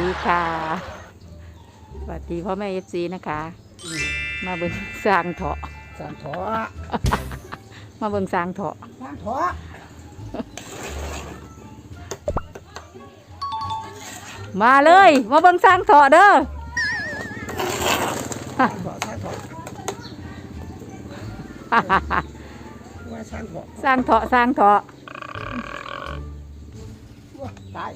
ดีค่ะ สวัสดีพ่อแม่เอฟซีนะคะ มาเบิ่งสร้างเถาะ สามถอมาเบิ่งสร้างเถาะ สามถอมาเลย มาเบิ่งสร้างเถาะเด้อ สามถอสามถอว่าสามถอสร้างเถาะสร้างเถาะ ว่าตาย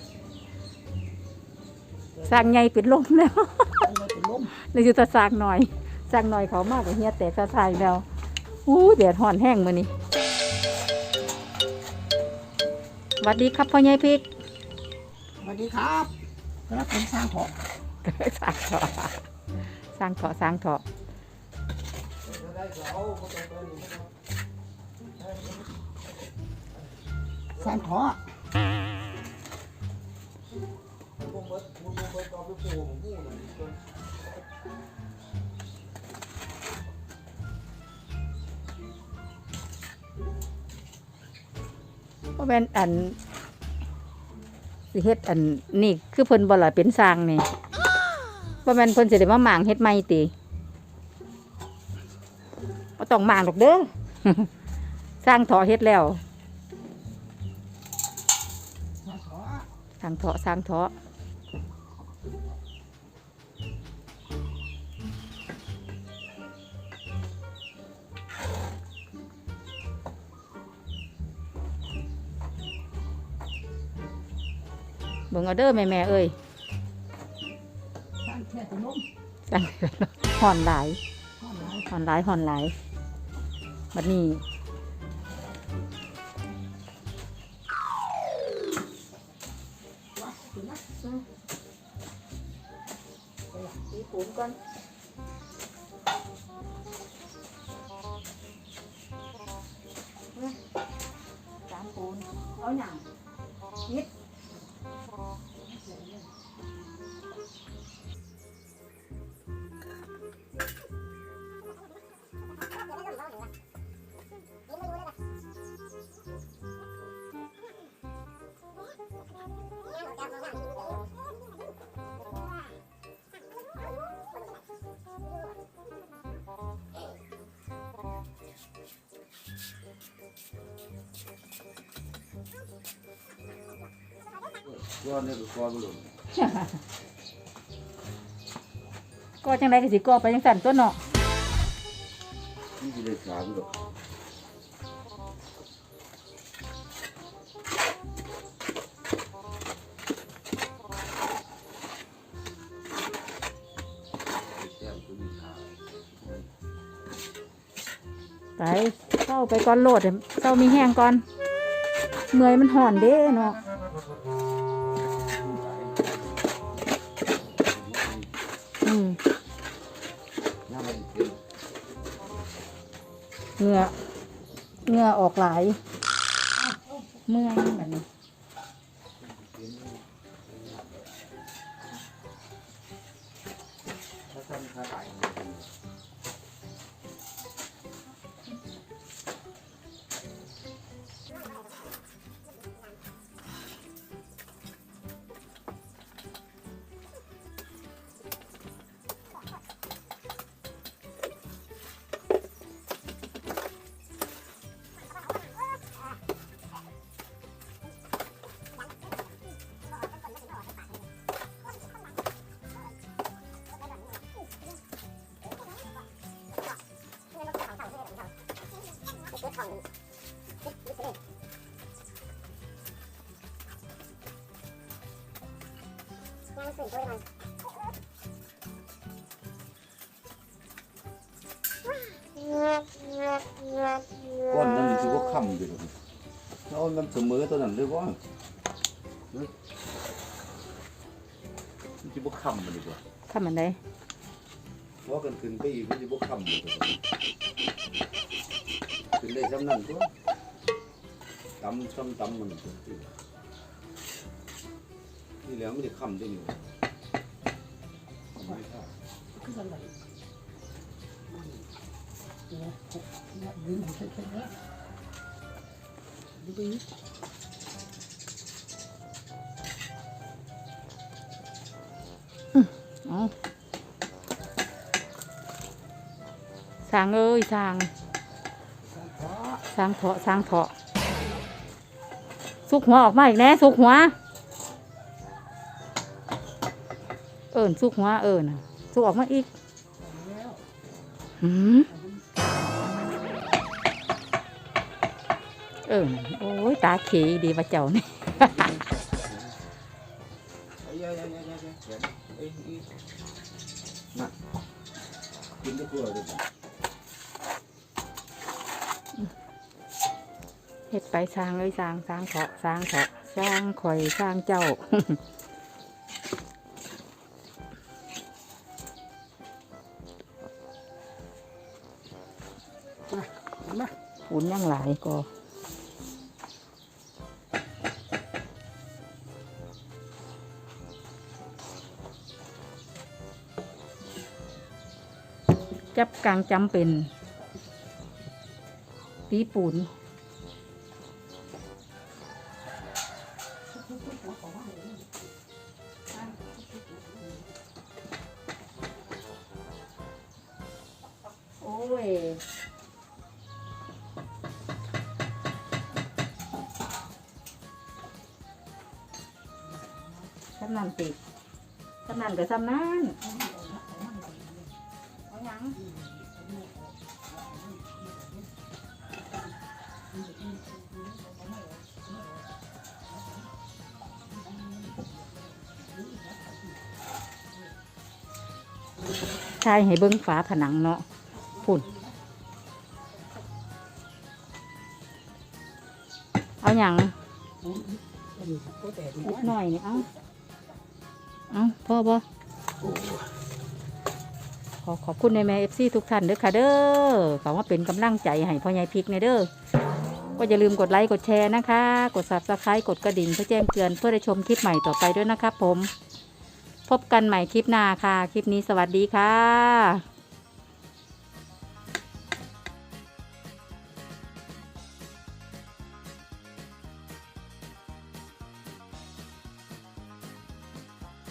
สร้างใหญ่เป็นลมแล้วตายเลยเป็นลมเลยอยู่แตะสร้างหน่อยสร้างหน่อยเขามากกว่าเฮียแตกสะทายแล้วอู้แดดห่อนแห้งมื้อนี้สวัสดีครับพ่อใหญ่พริกสวัสดีครับแล้วเป็นสามถอสร้างเถาะสร้างเถาะสร้างเถาะสา มถอบ่แม่นอันสิเฮ็ดอันนี่คือเพิ่นบ่ล่ะเป็นสร้างนี่บ่แม่นเพิ่นสิได้มาหมางเฮ็ดใหม่ติบ่ต้องหมางดอกเด้อสร้างถาะเฮ็ดแล้วสร้างถาะสร้างถา เบิ่งเอาเด้อแม่ๆเอ้ยสามแค่เป็นลมสร้างห่อนหลายห้องไหนห่อนหลายห่อนหลายบัดนี้ว่าเป็นนักตีปูนก่อนสามปูนเอาหนังนิด ก็จังไรก็สิก็ไปจังสั่นตัวเนาะนี่จะได้สามดอกไปเข้าไปก่อนโหลดเข้ามีแห้งก่อน เมื่อยมันห่อนเด้เนาะอืมน้ำมันเป็นเหงื่อเหงื่อออกหลายเมื่อยแบบนี้ ก้อนนั้นมันคือว่าค่ำอยู่หรอกแล้วมันเสมอตัวนั้นเลยว่ามันจะว่าคำมันดีกว่าทำมันได้เพรากันขึ้นไปอีกมันจะว่าค่ำอยู่ขึ้นได้ซ้ำนั่นตัวตำซ้ำตำมันตัว นี่แล้วไม่ได้ค่ำได้อยู่ไม่ได้คืออะไรเนี่ยยืนอยู่แค่นี้ดูไปกเอาสร้างเอ้ยสร้างสามเพราะสร้างเถาะสร้างเถาะสุกหัวออกมาอีกแน่สุกหัว อิญสุกหัวเอิญสุกออกมาอีกหืมเอิญโอ้ยตาเขยดีว่าเจ้านี่กินได้ตัวเลยเฮ็ดไปสร้างเลยสร้างสร้างเถาะสร้างเถาะสร้างข่อยสร้างเจ้า เห็นไหมอุ่นยังหลายก็จับกลางจำเป็นปีปูนโอ้ยำนั่นติซ้ำนั่นกับซ้ำนั่นเอาหยังใช่ให้เบิ้งฝาผนังเนาะฝุ่น เอาหยังอันนี้ก็แตกนิดหน่อยนี่เอา เอาพ่อบ่ขอขอบคุณในแม่เอฟซีทุกท่านเด้อค่ะเด้อขอว่าเป็นกำลังใจให้พ่อใหญ่พริกในเด้อก็อย่าลืมกดไลค์กดแชร์นะคะ กด subscribe กดกระดิ่งเพื่อแจ้งเตือนเพื่อได้ชมคลิปใหม่ต่อไปด้วยนะครับผม พบกันใหม่คลิปหน้าค่ะ คลิปนี้สวัสดีค่ะ